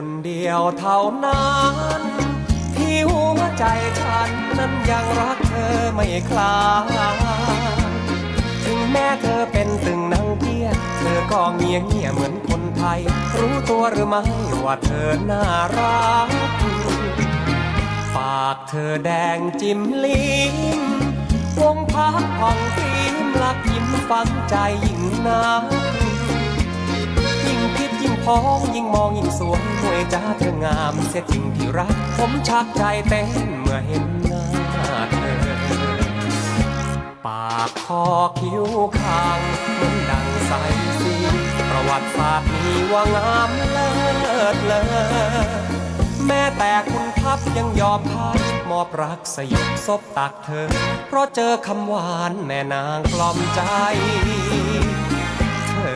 คนเดียวเท่านั้น ที่หัวใจฉันนั้นยังรักเธอไม่คลายถึงแม้เธอเป็นตึงนางเกียจเธอก็เงียเงียเหมือนคนไทย รู้ตัวหรือไม่ว่าเธอน่ารัก ปากเธอแดงจิ้มลิ้มวงพักผ่องฟิล์มลักยิ้มฟังใจยิ่งนัก พองยิ่งมองยิ่งสวยหวยจ้าเธองามเสียจริงที่รัก ผมชักใจเต้นเมื่อเห็นหน้าเธอ ปากคอคิ้วคางเหมือนดังใสสีประวัติศาสตร์มีว่างามเลิศเลอแม้แต่คุณทัพยังยอมพ่ายมอบรักสยบซบตักเธอ เพราะเจอคำหวานแม่นางกล่อมใจ